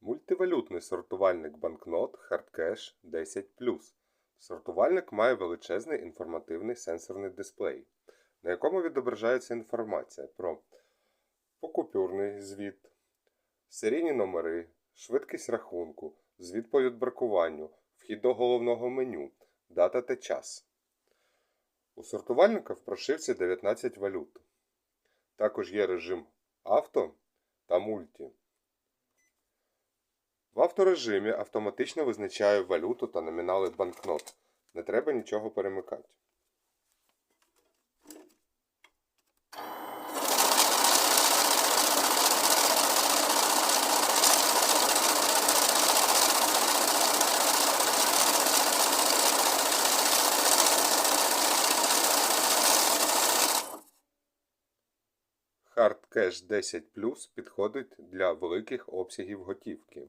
Мультивалютний сортувальник банкнот Hardcash 10 Сортувальник має величезний інформативний сенсорний дисплей, на якому відображається інформація про покупюрний звіт, серійні номери, швидкість рахунку, звіт по відбракуванню, вхід до головного меню, дата та час. У сортувальника в прошивці 19 валют. Також є режим авто та мульті. Авторежимі автоматично визначає валюту та номінали банкнот. Не треба нічого перемикати. Hardcash 10 підходить для великих обсягів готівки.